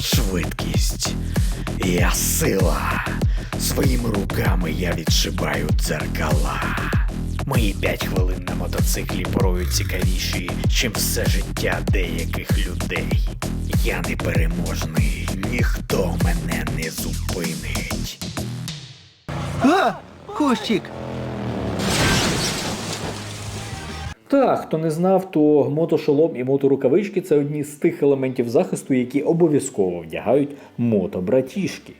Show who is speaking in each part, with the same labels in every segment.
Speaker 1: швидкість. Я сила. Своїми руками я відшибаю дзеркала. Мої п'ять хвилин на мотоциклі порою цікавіші, чим все життя деяких людей. Я непереможний, ніхто мене не зупинить.
Speaker 2: А! Костік!
Speaker 3: Так, хто не знав, то мотошолом і моторукавички це одні з тих елементів захисту, які обов'язково вдягають мотобратішки.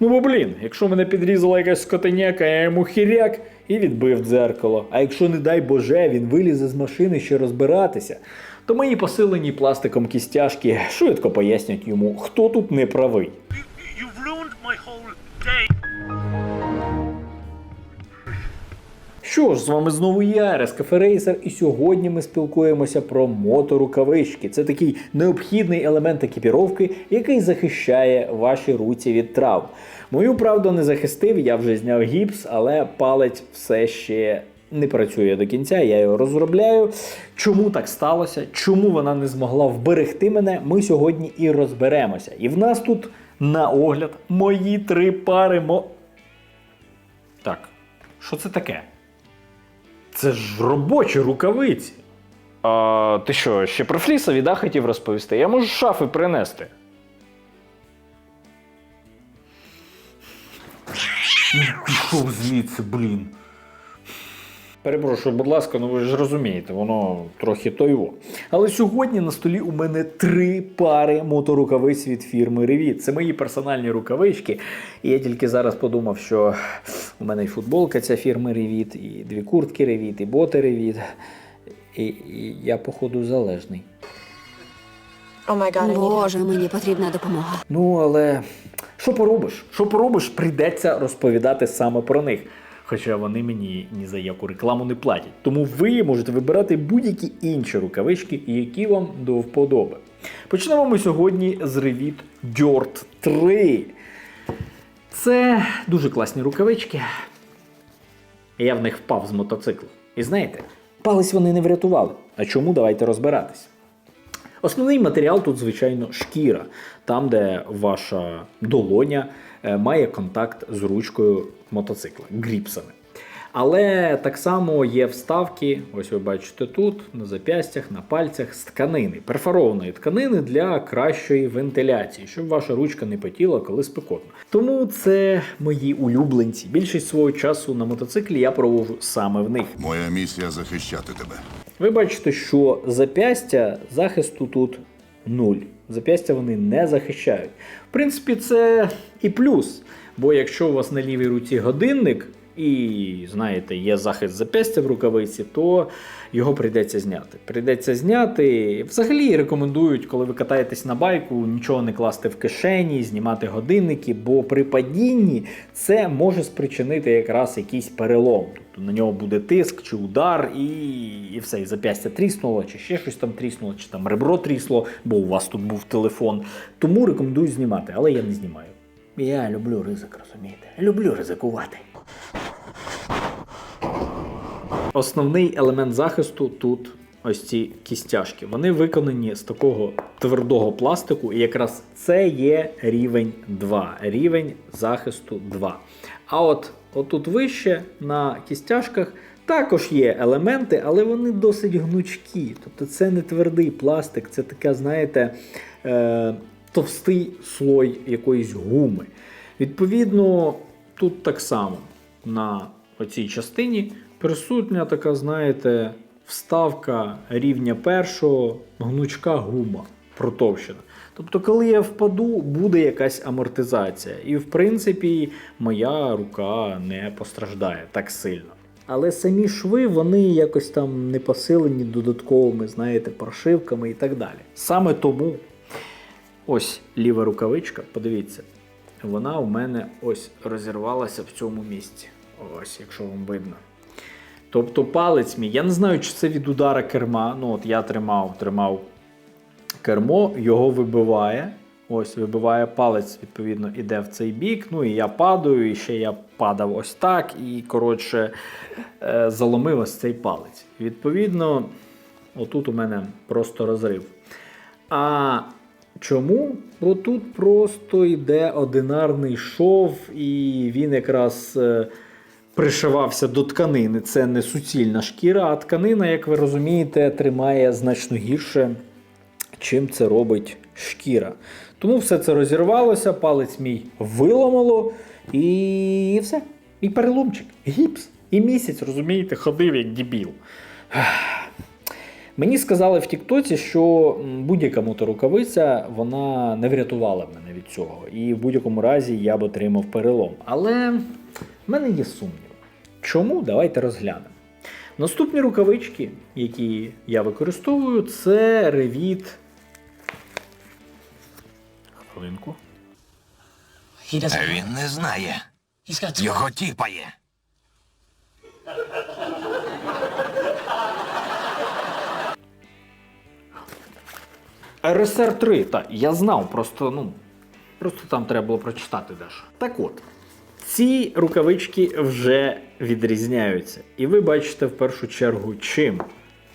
Speaker 3: Ну бо блін, якщо мене підрізала якась скотиняка, я йому хіряк і відбив дзеркало. А якщо, не дай Боже, він вилізе з машини ще розбиратися, то мої посилені пластиком кістяшки швидко пояснять йому, хто тут не правий. Що ж, з вами знову я, РСКФ Рейсер, і сьогодні ми спілкуємося про моторукавички. Це такий необхідний елемент екіпіровки, який захищає ваші руці від травм. Мою правду не захистив, я вже зняв гіпс, але палець все ще не працює до кінця. Я його розробляю. Чому так сталося? Чому вона не змогла вберегти мене? Ми сьогодні і розберемося. І в нас тут на огляд мої три пари мо. Так, що це таке? Це ж робочі рукавиці. А ти що, ще про флісові да, хотів розповісти? Я можу шафи принести. Пішов звідси, блін. Перепрошую, будь ласка, ну ви ж розумієте, воно трохи тойво. Але сьогодні на столі у мене три пари моторукавиць від фірми Revit. Це мої персональні рукавички. І я тільки зараз подумав, що у мене і футболка ця фірми Revit, і дві куртки Revit, і боти Revit. І, і я, походу, залежний.
Speaker 4: Oh I need help.
Speaker 5: Боже, мені потрібна допомога.
Speaker 3: Ну, але що поробиш? Що поробиш, прийдеться розповідати саме про них. Хоча вони мені ні за яку рекламу не платять. Тому ви можете вибирати будь-які інші рукавички, які вам до вподоби. Почнемо ми сьогодні з Revit Dirt 3. Це дуже класні рукавички. Я в них впав з мотоциклу. І знаєте, палець вони не врятували. А чому давайте розбиратись? Основний матеріал тут, звичайно, шкіра, там, де ваша долоня е, має контакт з ручкою мотоцикла, гріпсами. Але так само є вставки, ось ви бачите тут, на зап'ястях, на пальцях з тканини, перфорованої тканини для кращої вентиляції, щоб ваша ручка не потіла, коли спекотно. Тому це мої улюбленці. Більшість свого часу на мотоциклі я проводжу саме в них.
Speaker 6: Моя місія захищати тебе.
Speaker 3: Ви бачите, що зап'ястя захисту тут нуль. Зап'ястя вони не захищають. В принципі, це і плюс. Бо якщо у вас на лівій руці годинник, і знаєте, є захист зап'ястя в рукавиці, то його прийдеться зняти. Прийдеться зняти. Взагалі рекомендують, коли ви катаєтесь на байку, нічого не класти в кишені, знімати годинники, бо при падінні це може спричинити якраз якийсь перелом. Тобто на нього буде тиск чи удар, і, і все, і зап'ястя тріснуло, чи ще щось там тріснуло, чи там ребро трісло, бо у вас тут був телефон. Тому рекомендую знімати, але я не знімаю. Я люблю ризик, розумієте? Люблю ризикувати. Основний елемент захисту тут ось ці кістяшки. Вони виконані з такого твердого пластику, і якраз це є рівень 2, рівень захисту 2. А от отут вище на кістяшках також є елементи, але вони досить гнучкі. Тобто це не твердий пластик, це така, знаєте, е, товстий слой якоїсь гуми. Відповідно, тут так само на оцій частині присутня така, знаєте, вставка рівня першого, гнучка гума протовщена. Тобто, коли я впаду, буде якась амортизація. І, в принципі, моя рука не постраждає так сильно. Але самі шви, вони якось там не посилені додатковими, знаєте, прошивками і так далі. Саме тому ось ліва рукавичка, подивіться, вона у мене ось розірвалася в цьому місці. Ось, якщо вам видно. Тобто палець мій, я не знаю, чи це від удара керма. Ну, от я тримав, тримав кермо, його вибиває. Ось вибиває палець, відповідно, іде в цей бік. Ну і я падаю, і ще я падав ось так, і, коротше, е, заломив ось цей палець. Відповідно, отут у мене просто розрив. А чому? Отут просто йде одинарний шов, і він якраз е, пришивався до тканини. Це не суцільна шкіра, а тканина, як ви розумієте, тримає значно гірше, чим це робить шкіра. Тому все це розірвалося, палець мій виламало, і все. І переломчик, гіпс. І місяць, розумієте, ходив як дебіл. Мені сказали в Тіктоці, що будь-яка моторукавиця вона не врятувала мене від цього. І в будь-якому разі я б отримав перелом. Але в мене є сумнів. Чому? Давайте розглянемо. Наступні рукавички, які я використовую, це Revit. Хвилинку.
Speaker 6: Він не знає. Його тіпає.
Speaker 3: РСР 3, так, я знав, просто, ну, просто там треба було прочитати дещо. Так от, ці рукавички вже відрізняються. І ви бачите в першу чергу чим?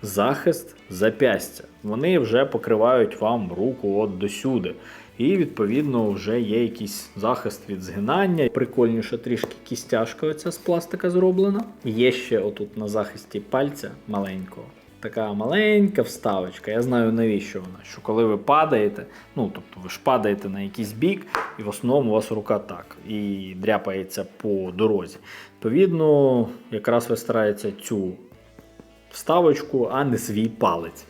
Speaker 3: Захист запястя. Вони вже покривають вам руку от досюди. І відповідно вже є якийсь захист від згинання. Прикольніше трішки кістяшка оця з пластика зроблена. Є ще отут на захисті пальця маленького. Така маленька вставочка. Я знаю навіщо вона. Що коли ви падаєте, ну тобто ви ж падаєте на якийсь бік, і в основному у вас рука так і дряпається по дорозі. Відповідно, якраз ви стараєтеся цю вставочку, а не свій палець.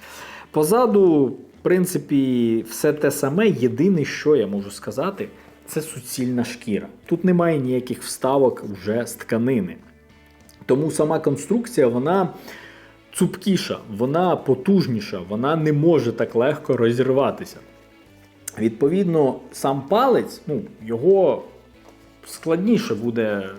Speaker 3: Позаду, в принципі, все те саме. Єдине, що я можу сказати, це суцільна шкіра. Тут немає ніяких вставок вже з тканини. Тому сама конструкція, вона цупкіша, вона потужніша, вона не може так легко розірватися. Відповідно, сам палець, ну, його складніше буде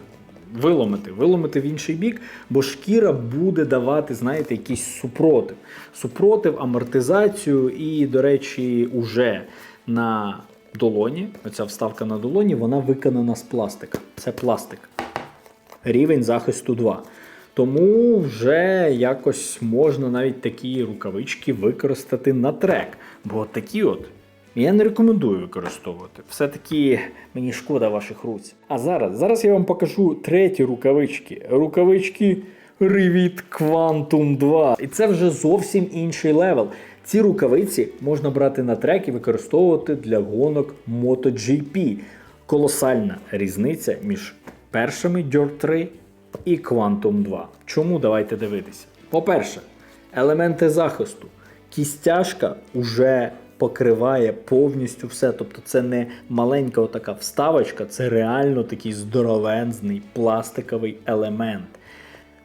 Speaker 3: виломити, виломити в інший бік, бо шкіра буде давати, знаєте, якийсь супротив. Супротив, амортизацію, і, до речі, уже на долоні, оця вставка на долоні, вона виконана з пластика. Це пластик. Рівень захисту 2. Тому вже якось можна навіть такі рукавички використати на трек. Бо такі от я не рекомендую використовувати. Все-таки мені шкода ваших руць. А зараз, зараз я вам покажу треті рукавички. Рукавички Revit Quantum 2. І це вже зовсім інший левел. Ці рукавиці можна брати на трек і використовувати для гонок MotoGP. Колосальна різниця між першими Dirt 3 і Quantum 2. Чому давайте дивитися? По-перше, елементи захисту. Кістяшка вже покриває повністю все. Тобто це не маленька отака вставочка, це реально такий здоровензний пластиковий елемент.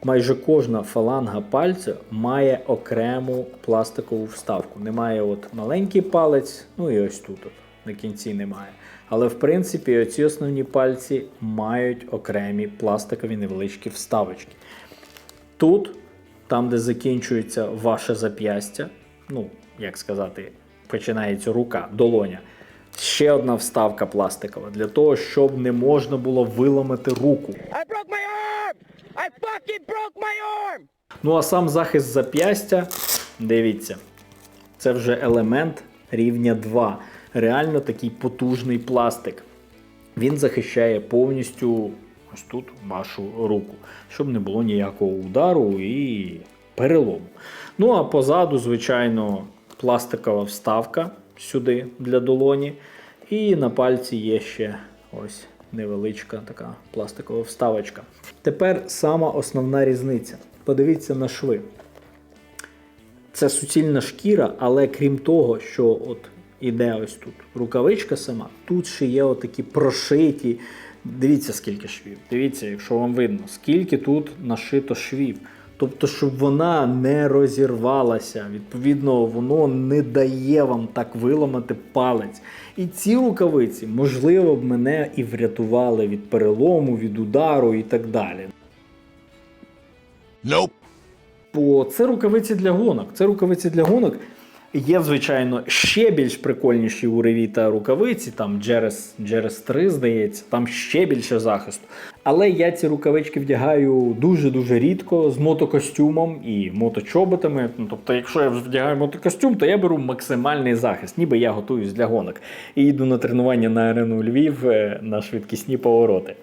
Speaker 3: Майже кожна фаланга пальця має окрему пластикову вставку. Немає от маленький палець, ну і ось тут от, на кінці немає. Але в принципі оці основні пальці мають окремі пластикові невеличкі вставочки. Тут, там, де закінчується ваше зап'ястя, ну, як сказати, починається рука, долоня. Ще одна вставка пластикова для того, щоб не можна було виламати руку. I fucking broke my arm! Ну а сам захист зап'ястя, дивіться, це вже елемент рівня 2. Реально такий потужний пластик. Він захищає повністю ось тут вашу руку, щоб не було ніякого удару і перелому. Ну а позаду, звичайно, пластикова вставка сюди для долоні. І на пальці є ще ось невеличка така пластикова вставочка. Тепер сама основна різниця. Подивіться на шви. Це суцільна шкіра, але крім того, що от іде ось тут рукавичка сама, тут ще є отакі прошиті. Дивіться, скільки швів. Дивіться, якщо вам видно, скільки тут нашито швів. Тобто, щоб вона не розірвалася. Відповідно, воно не дає вам так виламати палець. І ці рукавиці, можливо, б мене і врятували від перелому, від удару і так далі.
Speaker 6: Nope.
Speaker 3: Бо це рукавиці для гонок. Це рукавиці для гонок. Є, звичайно, ще більш прикольніші у Ревіта рукавиці, там Джерес, Джерес 3, здається, там ще більше захисту. Але я ці рукавички вдягаю дуже-дуже рідко з мотокостюмом і моточоботами. Ну, тобто, якщо я вдягаю мотокостюм, то я беру максимальний захист, ніби я готуюсь для гонок. І йду на тренування на арену Львів е, на швидкісні повороти.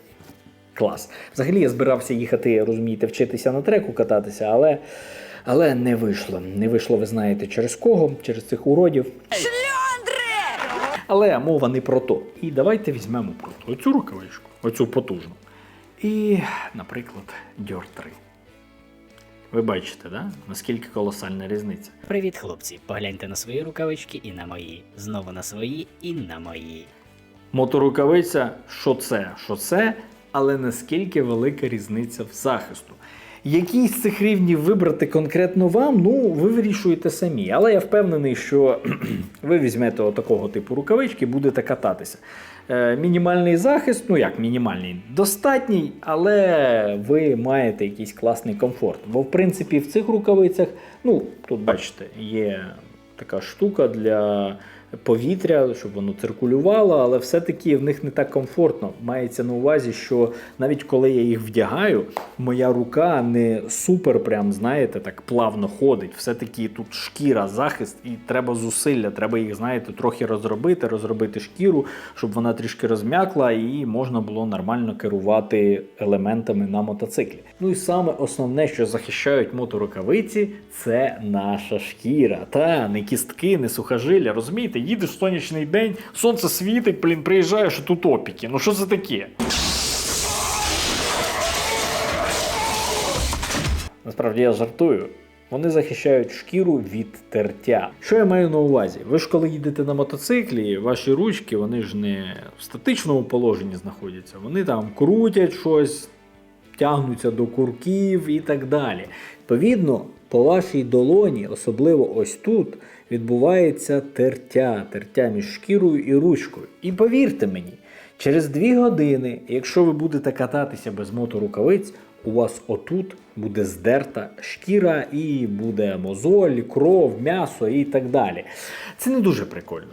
Speaker 3: Клас. Взагалі я збирався їхати, розумієте, вчитися на треку кататися, але, але не вийшло. Не вийшло, ви знаєте, через кого? Через цих уродів. Але мова не про то. І давайте візьмемо просто оцю рукавичку, оцю потужну. І, наприклад, Dior 3. Ви бачите, да? наскільки колосальна різниця.
Speaker 7: Привіт, хлопці! Погляньте на свої рукавички і на мої. Знову на свої і на мої.
Speaker 3: Моторукавиця, що це, що це, але наскільки велика різниця в захисту. Який з цих рівнів вибрати конкретно вам, ну ви вирішуєте самі. Але я впевнений, що ви візьмете отакого типу рукавички будете кататися. Е, мінімальний захист, ну як мінімальний, достатній, але ви маєте якийсь класний комфорт. Бо в принципі в цих рукавицях, ну тут бачите, є така штука для повітря, щоб воно циркулювало, але все-таки в них не так комфортно. Мається на увазі, що навіть коли я їх вдягаю, моя рука не супер, прям знаєте, так плавно ходить. Все-таки тут шкіра, захист, і треба зусилля. Треба їх, знаєте, трохи розробити, розробити шкіру, щоб вона трішки розм'якла і можна було нормально керувати елементами на мотоциклі. Ну і саме основне, що захищають моторукавиці, це наша шкіра. Та не кістки, не сухожилля. Розумієте, їдеш сонячний день, сонце світить, блін, приїжджаєш і тут опіки. Ну що це таке? Насправді я жартую. Вони захищають шкіру від тертя. Що я маю на увазі? Ви ж коли їдете на мотоциклі, ваші ручки вони ж не в статичному положенні знаходяться. Вони там крутять щось, тягнуться до курків і так далі. Відповідно, по вашій долоні, особливо ось тут, відбувається тертя, тертя між шкірою і ручкою. І повірте мені, через дві години, якщо ви будете кататися без моторукавиць, у вас отут буде здерта шкіра і буде мозоль, кров, м'ясо і так далі. Це не дуже прикольно.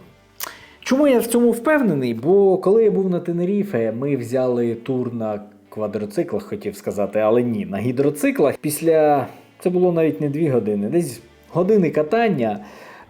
Speaker 3: Чому я в цьому впевнений? Бо коли я був на Тенеріфе, ми взяли тур на квадроциклах, хотів сказати, але ні, на гідроциклах. Після це було навіть не дві години, десь години катання.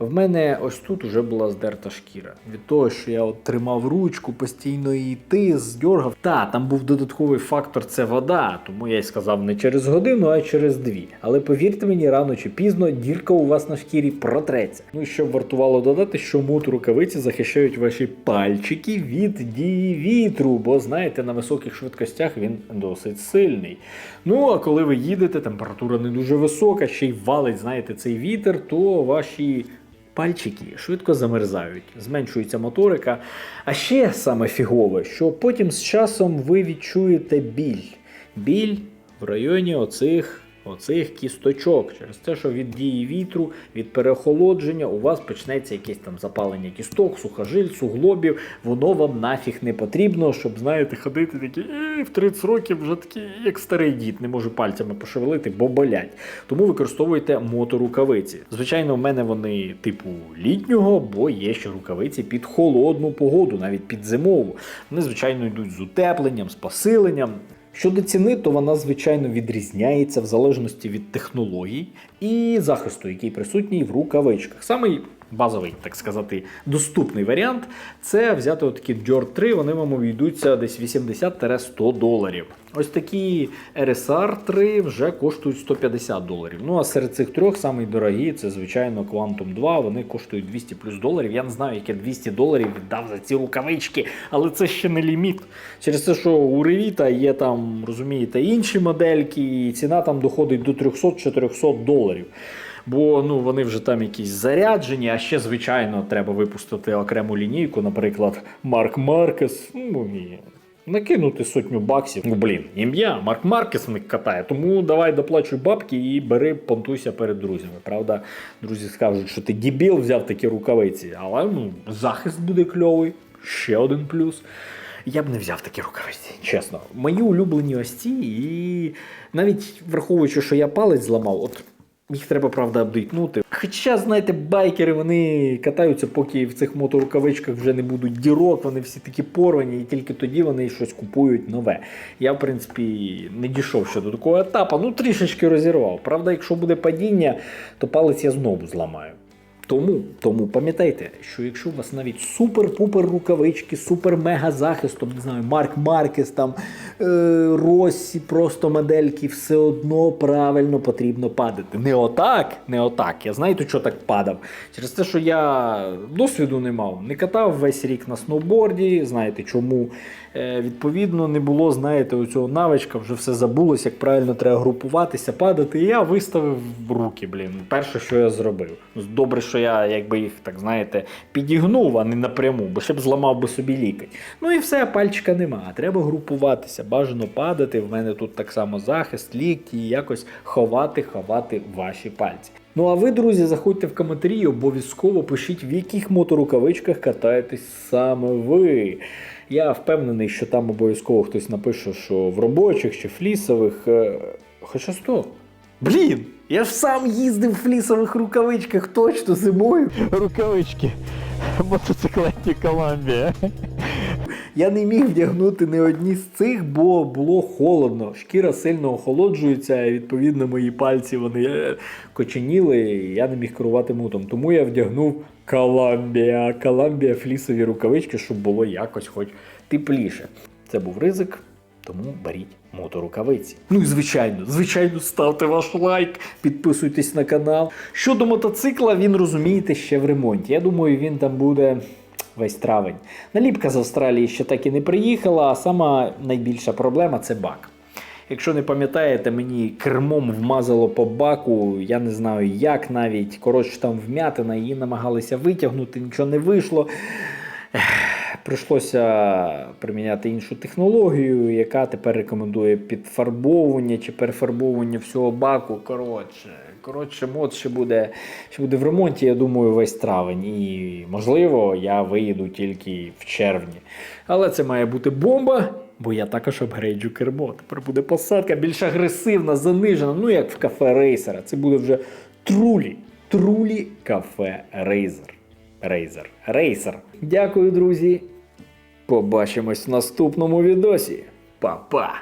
Speaker 3: В мене ось тут уже була здерта шкіра. Від того, що я от тримав ручку, постійно її тис, дьоргав. Та, там був додатковий фактор це вода, тому я й сказав не через годину, а через дві. Але повірте мені, рано чи пізно дірка у вас на шкірі протреться. Ну і щоб вартувало додати, що мут-рукавиці захищають ваші пальчики від дії вітру, бо знаєте, на високих швидкостях він досить сильний. Ну а коли ви їдете, температура не дуже висока, ще й валить, знаєте, цей вітер, то ваші. Пальчики швидко замерзають, зменшується моторика. А ще саме фігове, що потім з часом ви відчуєте біль. Біль в районі оцих, оцих кісточок. Через те, що від дії вітру, від переохолодження у вас почнеться якесь там запалення кісток, сухожиль, суглобів. Воно вам нафіг не потрібно, щоб, знаєте, ходити такі «Е, в 30 років вже такий, як старий дід, не можу пальцями пошевелити, бо болять. Тому використовуйте моторукавиці. Звичайно, в мене вони типу літнього, бо є ще рукавиці під холодну погоду, навіть під зимову. Вони, звичайно, йдуть з утепленням, з посиленням. Щодо ціни, то вона звичайно відрізняється в залежності від технологій і захисту, який присутній в рукавичках. Самий базовий, так сказати, доступний варіант це взяти отакі Dior 3, вони вам обійдуться десь 80-100 доларів. Ось такі RSR 3 вже коштують 150 доларів. Ну а серед цих трьох самий дорогі це, звичайно, Quantum 2, вони коштують 200 плюс доларів. Я не знаю, як я 200 доларів віддав за ці рукавички, але це ще не ліміт. Через те, що у Revita є там, розумієте, інші модельки, і ціна там доходить до 300-400 доларів. Бо ну вони вже там якісь заряджені, а ще, звичайно, треба випустити окрему лінійку, наприклад, Марк Маркес. Ну і накинути сотню баксів. Ну блін, ім'я Марк Маркес в них катає. Тому давай доплачуй бабки і бери, понтуйся перед друзями. Правда, друзі скажуть, що ти дібіл взяв такі рукавиці, але ну, захист буде кльовий. Ще один плюс. Я б не взяв такі рукавиці, чесно. Мої улюблені ось ці, і навіть враховуючи, що я палець зламав, от Їх треба, правда, апдейтнути. Хоча, знаєте, байкери вони катаються, поки в цих моторукавичках вже не будуть дірок, вони всі такі порвані, і тільки тоді вони щось купують нове. Я, в принципі, не дійшов ще до такого етапу, ну трішечки розірвав. Правда, якщо буде падіння, то палець я знову зламаю. Тому, тому пам'ятайте, що якщо у вас навіть супер-пупер рукавички, супер-мега захистом, не знаю, Марк Маркес, там е, Росі, просто модельки, все одно правильно потрібно падати. Не отак, не отак. Я знаєте, що так падав? Через те, що я досвіду не мав, не катав весь рік на сноуборді, знаєте чому. Е, відповідно, не було, знаєте, у цього навичка, вже все забулось, як правильно треба групуватися, падати. І я виставив руки, блін. Перше, що я зробив. Добре, що я якби їх, так знаєте, підігнув, а не напряму, бо ще б зламав би собі лікоть. Ну і все, пальчика нема. Треба групуватися, бажано падати. В мене тут так само захист, лікті, і якось ховати, ховати ваші пальці. Ну а ви, друзі, заходьте в коментарі і обов'язково пишіть, в яких моторукавичках катаєтесь саме ви. Я впевнений, що там обов'язково хтось напише, що в робочих чи флісових. е, Хоча стоп. Блін! Я ж сам їздив в флісових рукавичках точно зимою. Рукавички. Мотоциклетні Коламбія. Я не міг вдягнути не одні з цих, бо було холодно. Шкіра сильно охолоджується, і відповідно мої пальці вони е, коченіли, і я не міг керувати мутом. Тому я вдягнув Коламбія, Коламбія флісові рукавички, щоб було якось хоч тепліше. Це був ризик, тому беріть моторукавиці. Ну і звичайно, звичайно, ставте ваш лайк, підписуйтесь на канал. Щодо мотоцикла, він розумієте ще в ремонті. Я думаю, він там буде. Весь травень. Наліпка з Австралії ще так і не приїхала, а сама найбільша проблема це бак. Якщо не пам'ятаєте, мені кермом вмазало по баку, я не знаю як навіть. Коротше, там вмятина, її намагалися витягнути, нічого не вийшло. Прийшлося приміняти іншу технологію, яка тепер рекомендує підфарбовування чи перефарбовування всього баку. Коротше, коротше, мод ще буде, ще буде в ремонті, я думаю, весь травень. І можливо, я виїду тільки в червні. Але це має бути бомба, бо я також апгрейджу кермо. Тепер буде посадка більш агресивна, занижена, ну як в кафе рейсера. Це буде вже трулі, трулі кафе рейзер. Рейзер. Рейсер. Дякую, друзі. Побачимось в наступному відосі. Па-па!